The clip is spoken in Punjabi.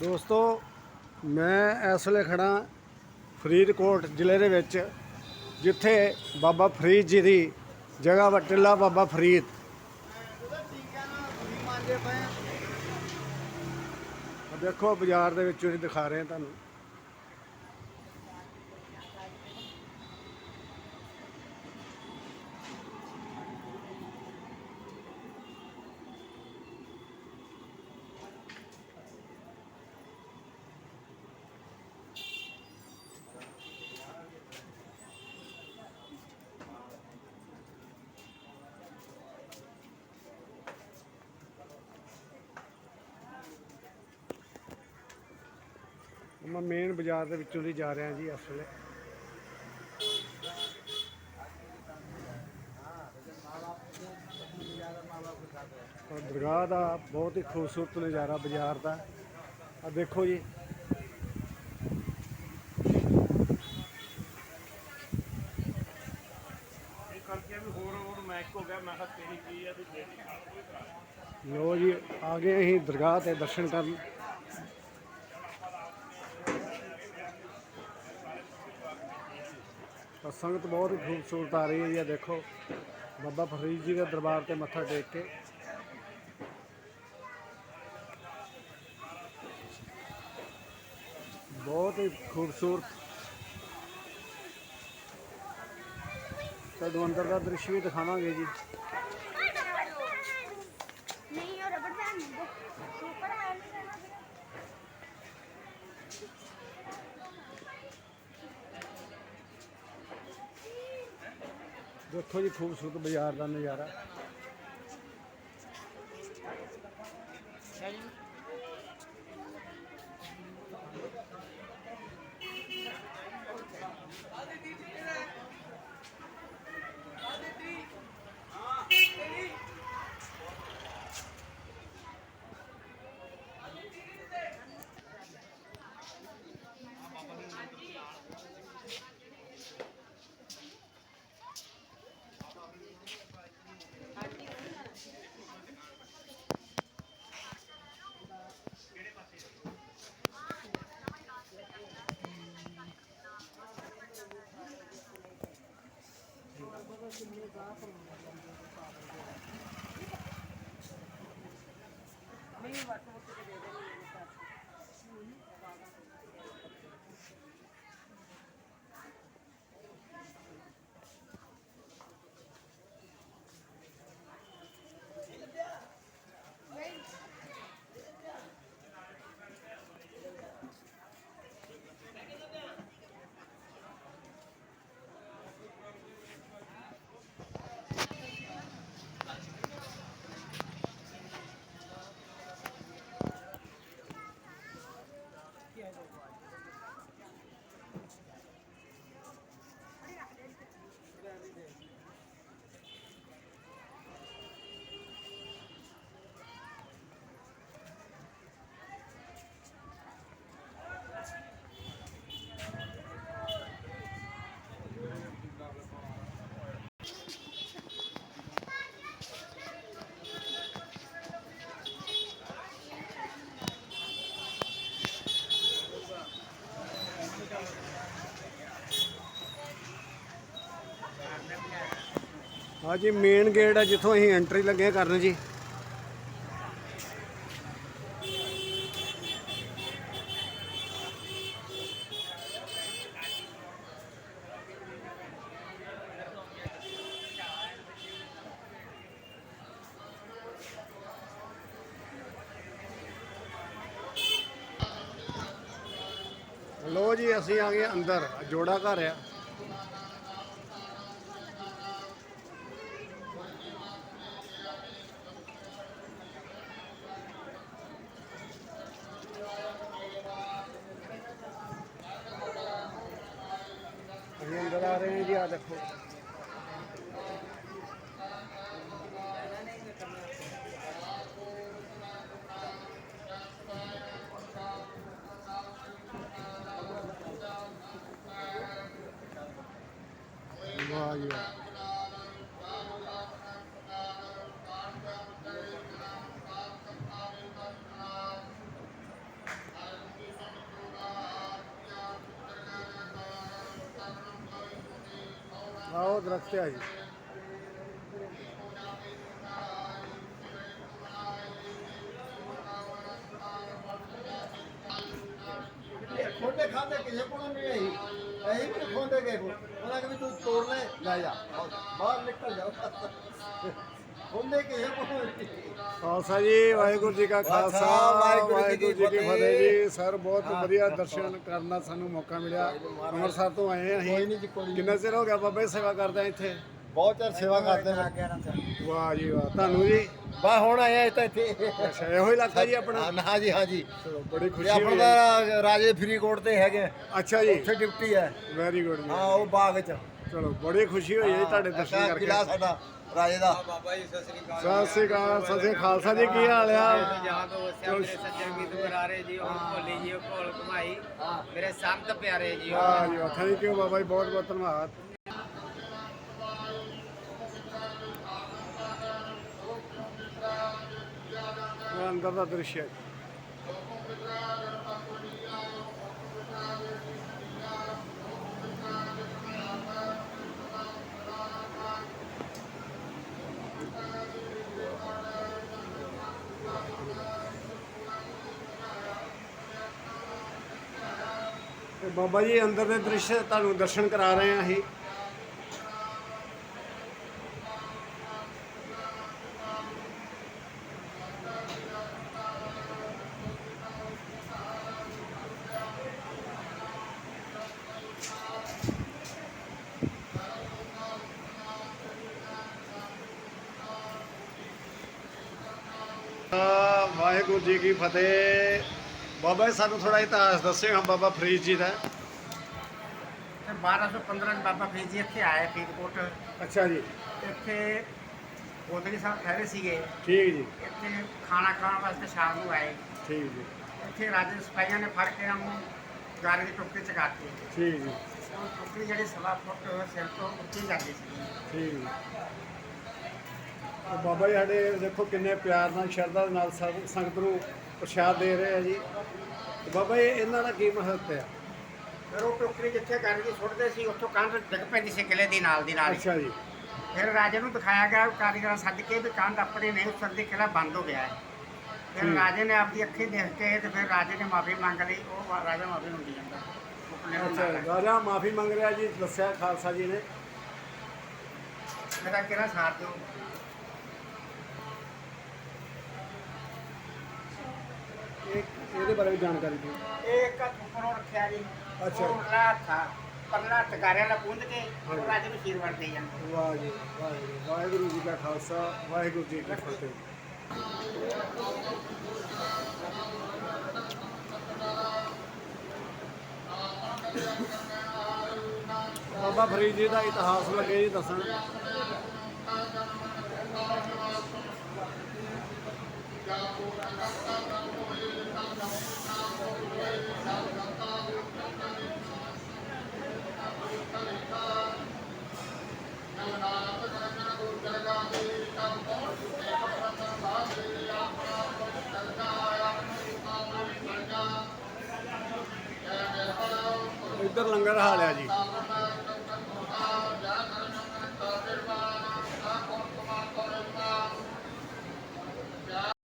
ਦੋਸਤੋ, ਮੈਂ ਇਸ ਵੇਲੇ ਖੜਾ ਫਰੀਦਕੋਟ ਜ਼ਿਲ੍ਹੇ ਦੇ ਵਿੱਚ, ਜਿੱਥੇ ਬਾਬਾ ਫਰੀਦ ਜੀ ਦੀ ਜਗ੍ਹਾ ਵਾ, ਟਿੱਲਾ ਬਾਬਾ ਫਰੀਦ। ਦੇਖੋ, ਬਾਜ਼ਾਰ ਦੇ ਵਿੱਚ ਹੀ ਦਿਖਾ ਰਹੇ ਹਾਂ ਤੁਹਾਨੂੰ। ਮੈਂ ਮੇਨ ਬਾਜ਼ਾਰ ਦੇ ਵਿੱਚੋਂ ਦੀ ਜਾ ਰਿਹਾ ਜੀ ਇਸ ਵੇਲੇ। ਔਰ ਦਰਗਾਹ ਦਾ ਬਹੁਤ ਹੀ ਖੂਬਸੂਰਤ ਨਜ਼ਾਰਾ ਬਾਜ਼ਾਰ ਦਾ। ਆ ਦੇਖੋ ਜੀ। ਲੋ ਜੀ ਆ ਗਏ ਅਸੀਂ ਦਰਗਾਹ ਤੇ ਦਰਸ਼ਨ ਕਰਨ। ਸੰਗਤ ਬਹੁਤ ਹੀ ਖੂਬਸੂਰਤ ਆ ਰਹੀ ਹੈ ਜੀ, ਇਹ ਦੇਖੋ। ਬਾਬਾ ਫਰੀਦ ਜੀ ਦੇ ਦਰਬਾਰ ਤੇ ਮੱਥਾ ਟੇਕ ਕੇ। ਬਹੁਤ ਹੀ ਖੂਬਸੂਰਤ। ਤੁਹਾਨੂੰ ਅੰਦਰ ਦਾ ਦ੍ਰਿਸ਼ ਵੀ ਦਿਖਾਵਾਂਗੇ ਜੀ। ਦੇਖੋ ਜੀ ਖੂਬਸੂਰਤ ਬਾਜ਼ਾਰ ਦਾ ਨਜ਼ਾਰਾ। arriba. so far. ਆ ਜੀ ਮੇਨ ਗੇਟ ਆ ਜਿੱਥੋਂ ਅਸੀਂ ਐਂਟਰੀ ਲੱਗੇ ਕਰਨ ਜੀ। ਲੋ ਜੀ, ਅਸੀਂ ਆ ਗਏ ਅੰਦਰ, ਜੋੜਾ ਘਰ ਆ ਅਸੀਂ ਅੰਦਰ ਆ ਆਓ ਦਰਖਤ ਆ ਜੀ। ਖੋਡੇ ਖਾਦੇ ਕਿਸੇ ਕੋਲ ਨਹੀਂ ਆਈ। ਐਂ ਵੀ ਖੋਡੇ ਗਏ ਕੋ ਉਹਨਾਂ ਕਿ ਤੂੰ ਤੋੜ ਲੈ ਲੈ ਜਾ। ਬਾਹਰ ਨਿਕਲ ਜਾ ਕਿਸੇ ਕੋਲ ਖਾਲਸਾ ਜੀ ਵਾਹਿਗੁਰੂ ਜੀ ਕਾ ਖਾਲਸਾ ਵਾਹਿਗੁਰੂ ਜੀ ਕੀ ਫਤਿਹ। ਜੀ। ਸਰ ਬਹੁਤ ਵਧੀਆ ਦਰਸ਼ਨ ਕਰਨ ਸਾਨੂੰ ਮੌਕਾ ਮਿਲਿਆ। ਅੰਮ੍ਰਿਤਸਰ ਤੋਂ ਆਏ ਹਾਂ ਅਸੀਂ। ਕਿੰਨਾ ਚਿਰ ਹੋ ਗਿਆ ਬਾਬਾ ਜੀ ਸੇਵਾ ਕਰਦੇ ਆ ਇੱਥੇ? ਬਹੁਤ ਚਿਰ ਸੇਵਾ ਕਰਦੇ ਨੇ। ਵਾਹ ਜੀ ਵਾਹ ਤੁਹਾਨੂੰ ਜੀ ਬਾ ਹੁਣ ਆਇਆ ਇਹ ਤਾਂ ਇੱਥੇ। ਅੱਛਾ ਇਹੋ ਹੀ ਇਲਾਕਾ ਜੀ ਆਪਣਾ? ਹਾਂ ਹਾਂ ਜੀ ਹਾਂ ਜੀ। ਚਲੋ ਬੜੀ ਖੁਸ਼ੀ ਆਪਣਾ ਹੋਈ। ਤਾਂ ਰਾਜੇ ਫਰੀਦਕੋਟ ਤੇ ਹੈਗੇ ਅੱਛਾ ਜੀ। ਉੱਥੇ ਡਿਊਟੀ ਹੈ। ਵੈਰੀ ਗੁੱਡ ਹਾਂ ਉਹ ਬਾਗ ਚ। ਚਲੋ ਬੜੀ ਖੁਸ਼ੀ ਹੋਈ ਹੈ ਜੀ ਤੁਹਾਡੇ ਦਰਸ਼ਨ ਕਰਕੇ। ਕਿਲ੍ਹਾ ਸਾਡਾ ਰਾਜੇ ਦਾ। ਸਤਿ ਸ੍ਰੀ ਅਕਾਲ। ਸਤਿ ਸ੍ਰੀ ਅਕਾਲ ਖਾਲਸਾ ਜੀ ਕੀ ਹਾਲ ਆ? ਜਹਾਂ ਤੋਂ ਵਸਿਆ ਮੇਰੇ ਸੱਜਣ ਗੀਤ ਕਰਾਰੇ ਜੀ ਉਹ ਭੋਲੀ ਜੀ ਉਹ ਕੋਲ ਘੁਮਾਈ ਮੇਰੇ ਸੰਤ ਪਿਆਰੇ ਜੀ ਉਹ ਵਾਹ ਜੀ ਵਾਹ ਥੈਂਕ ਯੂ ਬਾਬਾ ਜੀ ਬਹੁਤ ਬਹੁਤ ਧੰਨਵਾਦ। ਅੰਦਰ ਦਾ ਦ੍ਰਿਸ਼ ਹੈ। ਬਾਬਾ ਜੀ, ਅੰਦਰ ਦੇ ਦ੍ਰਿਸ਼ ਤੁਹਾਨੂੰ ਦਰਸ਼ਨ ਕਰਾ ਰਹੇ ਹਾਂ ਅਸੀਂ ਆ, ਵਾਹਿਗੁਰੂ ਜੀ ਕੀ ਫਤਿਹ। ਬਾਬਾ ਜੀ ਸਾਨੂੰ ਥੋੜਾ ਇਤਿਹਾਸ ਦੱਸਿਓ ਬਾਬਾ ਫਰੀਦ ਜੀ ਦਾ। ਫਿਰ 1215 ਚ ਬਾਬਾ ਫਰੀਦ ਜੀ ਇੱਥੇ ਆਏ ਫਰੀਦਕੋਟ। ਅੱਛਾ ਜੀ। ਇੱਥੇ ਗੋਦੜੀ ਸਾਹਿਬ ਠਹਿਰੇ ਸੀਗੇ। ਠੀਕ ਜੀ। ਇੱਥੇ ਖਾਣਾ ਖਾਣ ਵਾਸਤੇ ਸ਼ਾਮ ਨੂੰ ਆਏ। ਠੀਕ ਜੀ। ਇੱਥੇ ਰਾਜੇ ਸਿਪਾਹੀਆਂ ਨੇ ਫੜ ਕੇ ਉਹਨੂੰ ਗਾਰੇ ਦੀ ਟੋਕਰੀ ਚ ਕਾਤੀ ਠੀਕ ਜੀ। ਉਹ ਟੋਕਰੀ ਜਿਹੜੀ ਸਵਾ ਫੁੱਟ ਸਿਰ ਤੋਂ ਉੱਚੀ ਜਾਂਦੀ ਸੀ। ਠੀਕ ਜੀ। ਬਾਬਾ ਜੀ ਸਾਡੇ ਦੇਖੋ ਕਿੰਨੇ ਪਿਆਰ ਨਾਲ ਸ਼ਰਧਾ ਦੇ ਨਾਲ ਸੰਗਤ ਨੂੰ ਪ੍ਰਸ਼ਾਦ ਦੇ ਰਹੇ ਆ ਜੀ। ਤੇ ਬਾਬਾ ਜੀ ਇਹਨਾਂ ਦਾ ਕੀ ਮਹੱਤਵ ਹੈ? ਫਿਰ ਉਹ ਟੋਕਰੀ ਜਿੱਥੇ ਦੀ ਸੁੱਟਦੇ ਸੀ ਉੱਥੋਂ ਕੰਧ ਡਿੱਗ ਪੈਂਦੀ ਸੀ ਕਿਲੇ ਦੀ ਨਾਲ ਦੀ ਨਾਲ ਹੀ। ਅੱਛਾ ਜੀ। ਫਿਰ ਰਾਜੇ ਨੂੰ ਦਿਖਾਇਆ ਗਿਆ ਕਾਰੀਗਰਾਂ ਸੱਦ ਕੇ ਵੀ ਕੰਧ ਆਪਣੇ ਨਹੀਂ ਉੱਤਰਦੀ ਕਿਲਾ ਬੰਦ ਹੋ ਗਿਆ ਹੈ। ਫਿਰ। ਰਾਜੇ ਨੇ ਆਪਦੀ ਅੱਖੀਂ ਦੇਖ ਕੇ ਤੇ ਫਿਰ ਰਾਜੇ ਨੇ ਮਾਫੀ ਮੰਗ ਲਈ ਉਹ ਰਾਜਾ ਮਾਫੀ ਮੰਗੀ ਜਾਂਦਾ ਨੇ ਅੱਛਾ ਰਾਜਾ ਮਾਫੀ ਮੰਗ ਰਿਹਾ ਜੀ ਦੱਸਿਆ ਖਾਲਸਾ ਜੀ ਨੇ। ਮੇਰਾ ਕਿਹੜਾ ਸਾਥ ਦਿਓ? ਇਹਦੇ ਬਾਰੇ ਵੀ ਜਾਣਕਾਰੀ ਦਿਓ। ਇਹ ਇੱਕ ਉੱਪਰੋਂ ਰੱਖਿਆ ਜੀ। ਅੱਛਾ। ਉਹ ਆ ਪਰਲਾ ਟਕਾਰਿਆਂ ਨਾਲ ਪੁੰਦ ਕੇ ਹਾਂਜੀ। ਰਾਜੇ ਨੂੰ ਸ਼ੀਰ ਵਰਤੇ ਜਾਂਦਾ ਵਾਹ ਜੀ ਵਾਹਿਗੁਰੂ ਵਾਹਿਗੁਰੂ ਜੀ ਕਾ ਖਾਲਸਾ ਵਾਹਿਗੁਰੂ ਜੀ ਕੀ ਫਤਿਹ। ਬਾਬਾ ਫਰੀਦ ਜੀ ਦਾ ਇਤਿਹਾਸ ਲੱਗੇ ਜੀ ਦੱਸਣ। ਇੱਧਰ ਲੰਗਰ ਹਾਲਿਆ ਜੀ।